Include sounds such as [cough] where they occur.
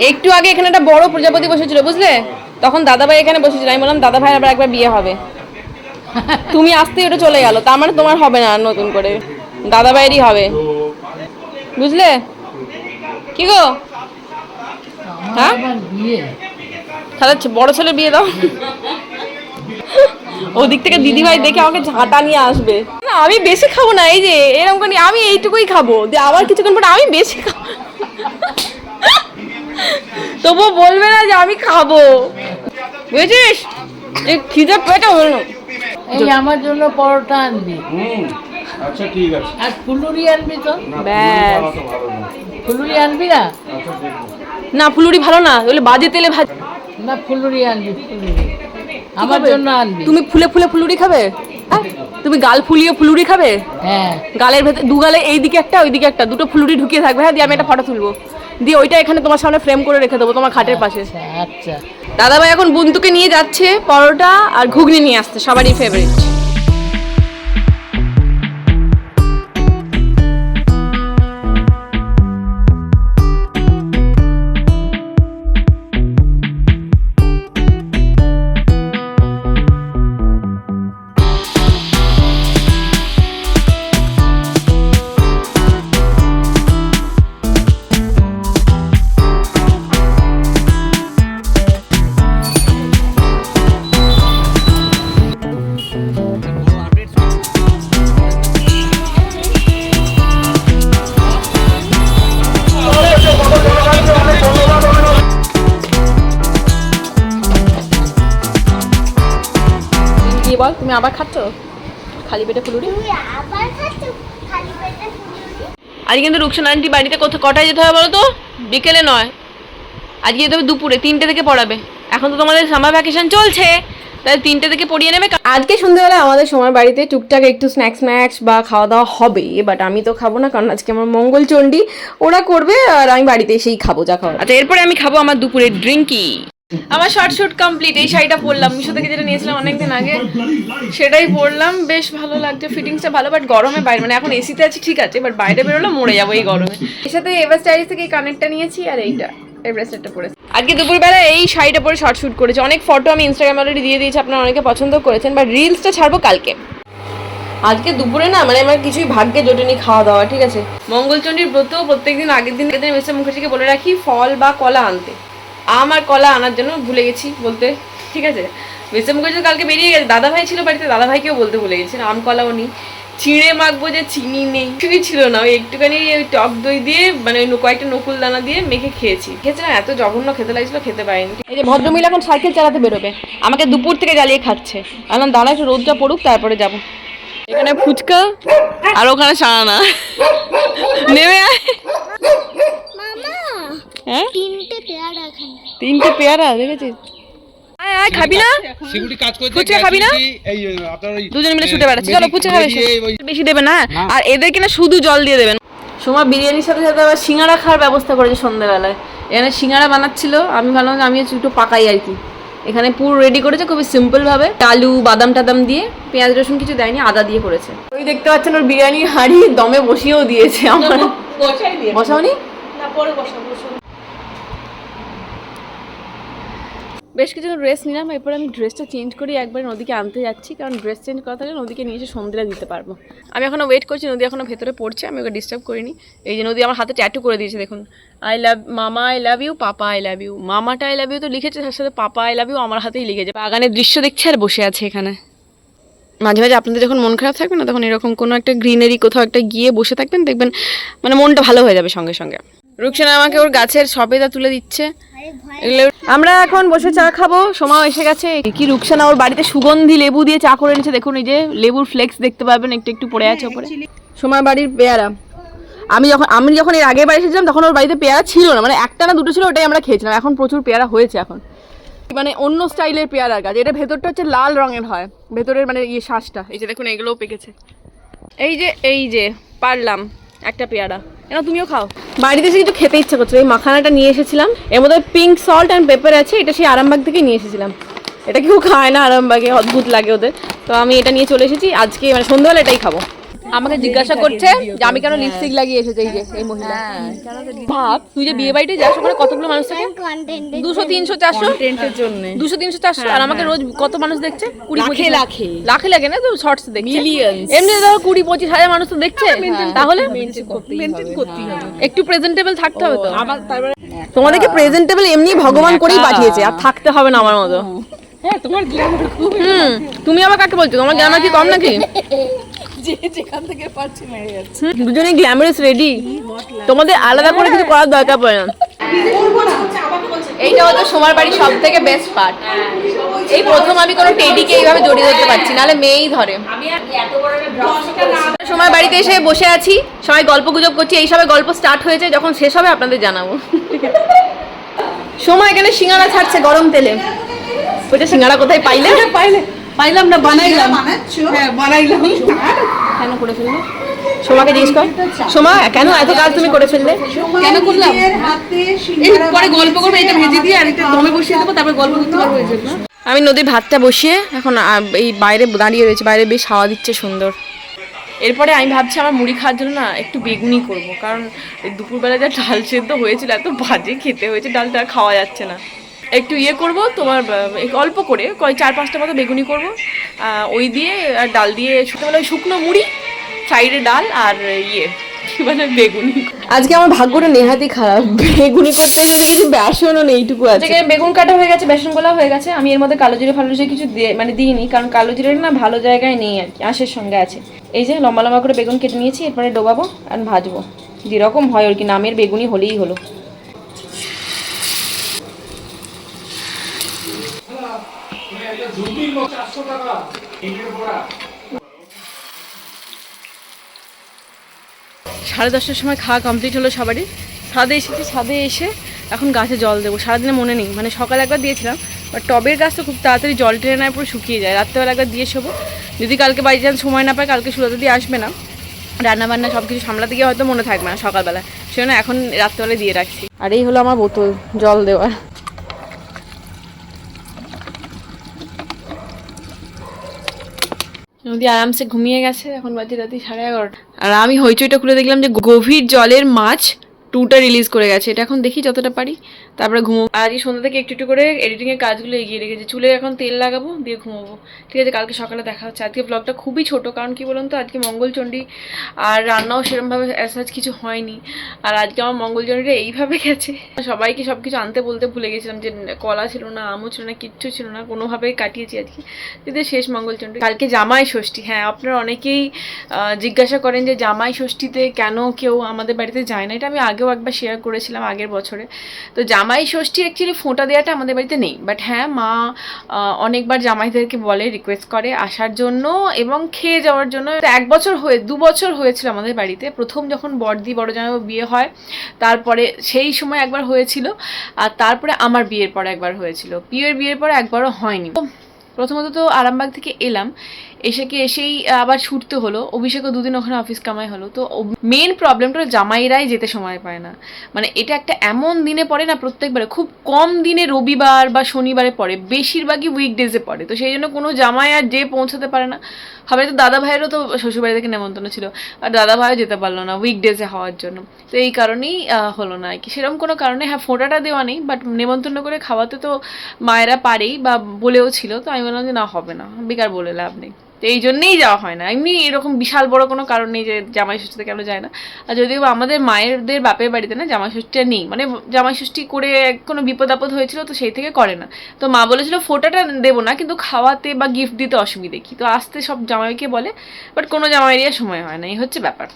একটু আগে এখানে একটা বড় প্রজাপতি বসেছিল বুঝলে? তখন দাদাভাই এখানে বসেছিল। আমি বললাম দাদা ভাই আবার একবার বিয়ে হবে। [laughs] তুমি আসতে ওটা চলে গেল। তার মানে তোমার হবে না নতুন করে। দাদা ভাইয়েরই হবে। বুঝলে? কি গো? হ্যাঁ? তাহলে বড় ছেলে বিয়ে দাও। [laughs] ওদিক থেকে দিদি ভাই দেখে আমাকে ঝাঁটা নিয়ে আসবে। না আমি বেশি খাব না এই যে এরকম করে আমি এইটুকুই খাব। দিয়ে আবার কিছুক্ষণ পরে আমি বেশি খাব। [laughs] তবুও বলবে না যে আমি খাব। বুঝেছিস? এই খিদে পেটে হলো এই আমার জন্য পরোটা আনবি। হুম আচ্ছা ঠিক আছে। আর ফুলুরি আনবি তো? না ব্যাস। ফুলুরি আনবি না? আচ্ছা না ফুলুরি ভালো না ওগুলো বাজে তেলে ভাজ না ফুলুরি আনবি ফুলুরি। আমার জন্য আনবি। তুমি ফুলে ফুলে ফুলুরি খাবে? হ্যাঁ? তুমি গাল ফুলিয়ে ফুলুরি খাবে? হ্যাঁ। গালের ভেতর দু গালে এইদিকে একটা ওইদিকে একটা দুটো ফুলুরি ঢুকিয়ে থাকবে। হ্যাঁ দিয়ে আমি একটা ফটো তুলবো। দিয়ে ওইটা এখানে তোমার সামনে ফ্রেম করে রেখে দেবো তোমার খাটের পাশে। আচ্ছা দাদা দাদাভাই এখন বন্ধুকে নিয়ে যাচ্ছে পরোটা আর ঘুগনি নিয়ে আসছে সবারই ফেভারিট তুমি আবার খাচ্ছ? খালি পেটে ফুলুরি? তুই খালি পেটে আজ কিন্তু রুকসান আন্টি বাড়িতে কোথাও কটায় যেতে হবে বলো তো বিকেলে নয়। আজকে যেতে হবে দুপুরে তিনটে থেকে পড়াবে। এখন তো তোমাদের সামার ভ্যাকেশন চলছে। তাই তিনটে থেকে পড়িয়ে নেবে আজকে সন্ধ্যেবেলা আমাদের সময় বাড়িতে টুকটাক একটু স্ন্যাক্স স্ন্যাক্স বা খাওয়া দাওয়া হবে বাট আমি তো খাব না কারণ আজকে আমার মঙ্গল চণ্ডী। ওরা করবে আর আমি বাড়িতে এসেই খাব যা খাওয়া আচ্ছা এরপরে আমি খাব আমার দুপুরের ড্রিঙ্কি আমার শর্ট শুট কমপ্লিট এই শাড়িটা পরলাম। মিশো থেকে যেটা নিয়েছিলাম অনেকদিন আগে, সেটাই পরলাম। বেশ ভালো লাগছে ফিটিংসটা ভালো বাট গরমে বাইরে মানে এখন এসিতে আছি, ঠিক আছে বাট বাইরে বেরোলে মরে যাব এই গরমে। এর সাথে এবার স্টাইলিশ থেকে এই কানেরটা নিয়েছি, আর এইটা, এই আজকে দুপুরবেলা এই শাড়িটা পরে শর্ট শুট করেছি। অনেক ফটো আমি ইনস্টাগ্রামে অলরেডি দিয়ে দিয়েছি, আপনারা অনেকে পছন্দ করেছেন বাট রিলসটা ছাড়বো কালকে। আজকে দুপুরে না মানে আমার কিছুই ভাগ্যে জোটেনি খাওয়া দাওয়া ঠিক আছে? মঙ্গলচণ্ডীর ব্রত প্রত্যেকদিন আগের দিন আগের দিন মিস্টার মুখার্জিকে বলে রাখি, ফল বা কলা আনতে। আম আর কলা আনার জন্য ভুলে গেছি বলতে। ঠিক আছে? মিস্টার মুখার্জি কালকে বেরিয়ে গেছে। দাদা ভাই ছিল বাড়িতে দাদা ভাইকেও বলতে ভুলে গেছি। আম কলাও নেই। চিড়ে মাখবো যে চিনি নেই। কিছুই ছিল না। ওই একটুখানি ওই টক দই দিয়ে মানে ওই কয়েকটা নকুল দানা দিয়ে মেখে খেয়েছি। খেয়েছিলাম এত জঘন্য খেতে লাগছিল খেতে পারিনি এই যে ভদ্রমহিলা এখন সাইকেল চালাতে বেরোবে। আমাকে দুপুর থেকে জ্বালিয়ে খাচ্ছে। আমি দাঁড়া একটু রোদটা পড়ুক তারপরে যাব। এখানে ফুচকা আর ওখানে সারানা। নেমে আয়। মামা হ্যাঁ? তিনটে পেয়ারা এখানে তিনটে পেয়ারা দেখেছিস? আয় আয় খাবি না? কাজ ফুচকা খাবি না? এই আপনার ওই দুজন মিলে ছুটে বেড়াচ্ছে। চলো ফুচকা খাবে বেশি দেবে না আর এদেরকে না শুধু জল দিয়ে দেবেন। সোমা বিরিয়ানির সাথে সাথে আবার সিঙ্গারা খাওয়ার ব্যবস্থা করেছে সন্ধ্যাবেলায় এখানে সিঙ্গারা বানাচ্ছিল আমি ভাবলাম আমি একটু পাকাই আর কি। এখানে পুরো রেডি করেছে খুবই সিম্পল ভাবে আলু বাদাম টাদাম দিয়ে পেঁয়াজ রসুন কিছু দেয়নি আদা দিয়ে করেছে। ওই দেখতে পাচ্ছেন ওর বিরিয়ানি হাঁড়ি দমে বসিয়েও দিয়েছে আমার। বসাওনি? বেশ কিছু ড্রেস নিলাম, এরপর আমি ড্রেসটা চেঞ্জ করি, একবার নদীকে আনতে যাচ্ছি, কারণ ড্রেস চেঞ্জ করা থাকলে নদীকে নিয়ে এসে সন্ধ্যেটা দিতে পারব। আমি এখনও ওয়েট করছি, নদী এখনও ভেতরে পড়ছে, আমি ওকে ডিস্টার্ব করিনি। এই যে নদী আমার হাতে ট্যাটু করে দিয়েছে, দেখুন। I love mama I love you papa I love you মামাটা I love you তো লিখেছে, তার সাথে পাপা আই লাভ ইউ আমার হাতেই লিখেছে। বাগানের দৃশ্য দেখছে আর বসে আছে এখানে। মাঝে মাঝে আপনাদের যখন মন খারাপ থাকবে না, তখন এরকম কোনো একটা গ্রিনারি কোথাও একটা গিয়ে বসে থাকবেন, দেখবেন মানে মনটা ভালো হয়ে যাবে সঙ্গে সঙ্গে। রুকসানা আমাকে ওর গাছের সবেদা তুলে দিচ্ছে। আমরা এখন বসে চা খাব সময় এসে গেছে। কি রুকসানা, ওর বাড়িতে সুগন্ধি, লেবু দিয়ে চা করে এনেছে। দেখুন এই যে, লেবুর ফ্লেক্স দেখতে পাবেন একটু একটু পড়ে আছে ওপরে। সময় বাড়ির পেয়ারা। আমি যখন আমি যখন এর আগে বাড়ি এসেছিলাম, তখন ওর বাড়িতে পেয়ারা ছিল না। মানে একটা না দুটো ছিল, ওটাই আমরা খেয়েছিলাম। এখন প্রচুর পেয়ারা হয়েছে এখন। মানে অন্য স্টাইলের পেয়ারার গাছ। এটা ভেতরটা হচ্ছে লাল রঙের হয়। ভেতরের মানে ইয়ে শ্বাসটা এই যে দেখুন, এগুলোও পেকেছে। এই যে এই যে, পারলাম একটা পেয়ারা। এনা, তুমিও খাও। বাড়িতে এসে কিছু খেতে ইচ্ছে করছে। এই মাখানাটা নিয়ে এসেছিলাম। এর মধ্যে পিঙ্ক সল্ট অ্যান্ড পেপার আছে, এটা সেই আরামবাগ থেকে নিয়ে এসেছিলাম। এটা কেউ খায় না আরামবাগে, অদ্ভুত লাগে ওদের। তো আমি এটা নিয়ে চলে এসেছি। আজকে মানে সন্ধ্যাবেলা এটাই খাব। আমাকে জিজ্ঞাসা করছে যে আমি কেন লিপস্টিক লাগিয়ে এসেছি এই যে এই মহিলা। ভাব তুই যে বিয়ে বাড়িতে যাস ওখানে কতগুলো মানুষ থাকে? দুশো তিনশো চারশো? জন্য। দুশো তিনশো চারশো? আর আমাকে রোজ কত মানুষ দেখছে? কুড়ি লাখে পঁচিশ লাখে। লাখে লাগে না তো? শর্টস দেখছে? এমনি ধরো কুড়ি পঁচিশ হাজার মানুষ তো দেখছে। তাহলে মেনটেন করতেই হবে একটু প্রেজেন্টেবল থাকতে হবে তো? আবার তারপরে তোমাদেরকে প্রেজেন্টেবল এমনি ভগবান করেই পাঠিয়েছে আর থাকতে হবে না আমার মতো। হ্যাঁ তোমার গ্ল্যামার খুব হুম তুমি আবার কাকে বলছো? তোমার গ্ল্যামার কি কম নাকি? [laughs] যে যেখান থেকে পারছি মেরে যাচ্ছে। হুম, দুজনেই গ্ল্যামারাস রেডি তোমাদের আলাদা করে কিছু করার দরকার পড়ে না। এইটা হচ্ছে সোমার বাড়ির সব থেকে বেস্ট পার্ট এই প্রথম আমি কোনো টেডিকে এইভাবে জড়িয়ে ধরতে পারছি নাহলে মেয়েই ধরে। সময় বাড়িতে এসে বসে আছি সবাই গল্প গুজব করছি এই সবে গল্প স্টার্ট হয়েছে যখন শেষ হবে আপনাদের জানাব। সময় এখানে সিঙ্গারা ছাড়ছে গরম তেলে। ওইটা সিঙ্গারা কোথায় পাইলে? পাইলে? পাইলাম না বানাইলাম। হ্যাঁ বানাইলাম। কেন করে ফেললে? সোমাকে জিজ্ঞেস কর। সোমা কেন এত কাজ তুমি করে ফেললে? কেন করলাম? এই পরে গল্প করব এটা ভেজে দিয়ে আর এটা দমে বসিয়ে দেবো তারপরে গল্প করতে পারব এই জন্য। আমি নদীর ভাতটা বসিয়ে এখন এই বাইরে দাঁড়িয়ে রয়েছে বাইরে বেশ হাওয়া দিচ্ছে সুন্দর। এরপরে আমি ভাবছি আমার মুড়ি খাওয়ার জন্য না একটু বেগুনি করব কারণ দুপুরবেলা যা ডাল সেদ্ধ হয়েছিল এত বাজে খেতে হয়েছে ডালটা আর খাওয়া যাচ্ছে না। একটু ইয়ে করব তোমার অল্প করে কয় চার পাঁচটা মতো বেগুনি করব। ওই দিয়ে আর ডাল দিয়ে ওই শুকনো মুড়ি সাইডে ডাল আর ইয়ে মানে বেগুনি। আজকে আমার ভাগ্যটা নেহাতি খারাপ। বেগুনি করতে যদি কিছু বেসনও নেই এইটুকু আছে। বেগুন কাটা হয়ে গেছে বেসন গোলা হয়ে গেছে। আমি এর মধ্যে কালো জিরে ফালো জিরে কিছু দিয়ে মানে দিইনি কারণ কালো জিরে না ভালো জায়গায় নেই আর কি আঁশের সঙ্গে আছে। এই যে লম্বা লম্বা করে বেগুন কেটে নিয়েছি এরপরে ডোবাবো আর ভাজবো। যেরকম হয় আর কি নামের বেগুনি হলেই হলো। সাড়ে দশটার সময় খাওয়া কমপ্লিট হলো সবারই। ছাদে এসেছি ছাদে এসে এখন গাছে জল দেবো। সারাদিনে মনে নেই মানে সকালে একবার দিয়েছিলাম বাট টবের গাছ তো খুব তাড়াতাড়ি জল টেনে নেয় পুরো শুকিয়ে যায়। রাত্রেবেলা একবার দিয়ে শোবো। যদি কালকে বাই চান্স সময় না পায় কালকে সুরত দিয়ে আসবে না। রান্না বান্না সব কিছু সামলাতে গিয়ে হয়তো মনে থাকবে না সকালবেলা সেজন্য এখন রাত্রেবেলায় দিয়ে রাখছি। আর এই হলো আমার বোতল জল দেওয়ার। নদী আরামসে ঘুমিয়ে গেছে, এখন বাজে রাতে সাড়ে এগারোটা। আর আমি হইচইটা খুলে দেখলাম যে গভীর জলের মাছ টুটা রিলিজ করে গেছে, এটা এখন দেখি যতটা পারি। তারপরে ঘুমো আজকে সন্ধ্যা থেকে একটু একটু করে এডিটিংয়ের কাজগুলো এগিয়ে রেখেছি। চুলে এখন তেল লাগাবো, দিয়ে ঘুমোবো। ঠিক আছে, কালকে সকালে দেখা হচ্ছে। আজকে ব্লগটা খুবই ছোট, কারণ কি বলুন তো, আজকে মঙ্গলচণ্ডী আর রান্নাও সেরকমভাবে অ্যাসাজ কিছু হয়নি। আর আজকে আমার মঙ্গলচণ্ডীটা এইভাবে গেছে। সবাইকে সব কিছু আনতে বলতে ভুলে গেছিলাম যে কলা ছিল না, আমও ছিল না, কিচ্ছু ছিল না, কোনোভাবেই কাটিয়েছি আজকে। যদি শেষ মঙ্গলচণ্ডী। কালকে জামাই ষষ্ঠী। হ্যাঁ আপনারা অনেকেই জিজ্ঞাসা করেন যে জামাই ষষ্ঠীতে কেন কেউ আমাদের বাড়িতে যায় না? এটা আমি আগেও একবার শেয়ার করেছিলাম আগের বছরে। তো জামাই ষষ্ঠী অ্যাকচুয়ালি ফোঁটা দেওয়াটা আমাদের বাড়িতে নেই। বাট হ্যাঁ মা অনেকবার জামাইদেরকে বলে রিকোয়েস্ট করে আসার জন্য এবং খেয়ে যাওয়ার জন্য। এক বছর হয়ে, দু বছর হয়েছিল আমাদের বাড়িতে। প্রথম যখন বড়দি বড় জামাই বিয়ে হয়, তারপরে সেই সময় একবার হয়েছিল। আর তারপরে আমার বিয়ের পর একবার হয়েছিল। বিয়ের বিয়ের পর একবারও হয়নি। প্রথমত তো আরামবাগ থেকে এলাম। এসে কি এসেই আবার ছুটতে হলো? অভিষেকও দুদিন ওখানে অফিস কামাই হলো। তো মেন প্রবলেমটা জামাইরাই যেতে সময় পায় না। মানে এটা একটা এমন দিনে পড়ে না প্রত্যেকবারে, খুব কম দিনে রবিবার বা শনিবারে পড়ে, বেশিরভাগই উইকডেজে পড়ে। তো সেই জন্য কোনো জামাই আর যে পৌঁছাতে পারে না। হবে তো দাদা ভাইয়েরও তো শ্বশুরবাড়ি থেকে নেমন্তন্ন ছিল, আর দাদা ভাইও যেতে পারল না উইকডেজে হওয়ার জন্য। তো এই কারণেই হলো না আর কি। সেরকম কোনো কারণে হ্যাঁ ফোঁটাটা দেওয়া নেই বাট নেমন্তন্ন করে খাওয়াতে তো মায়েরা পারেই বা বলেও ছিল। তো আমি বললাম যে, না, হবে না। বেকার বলে লাভ নেই। তো এই জন্যেই যাওয়া হয় না। এমনি এরকম বিশাল বড় কোনো কারণ নেই যে জামাই ষষ্ঠীতে কেন যায় না। আর যদিও আমাদের মায়েরদের বাপের বাড়িতে না জামাই ষষ্ঠীটা নেই। মানে জামাই ষষ্ঠী করে কোনো বিপদ আপদ হয়েছিল তো সেই থেকে করে না। তো মা বলেছিল, ফোটাটা দেবো না, কিন্তু খাওয়াতে বা গিফট দিতে অসুবিধে কি? তো আসতে সব জামাইকে বলে বাট কোনো জামাইয়ের সময় হয় না। এই হচ্ছে ব্যাপার।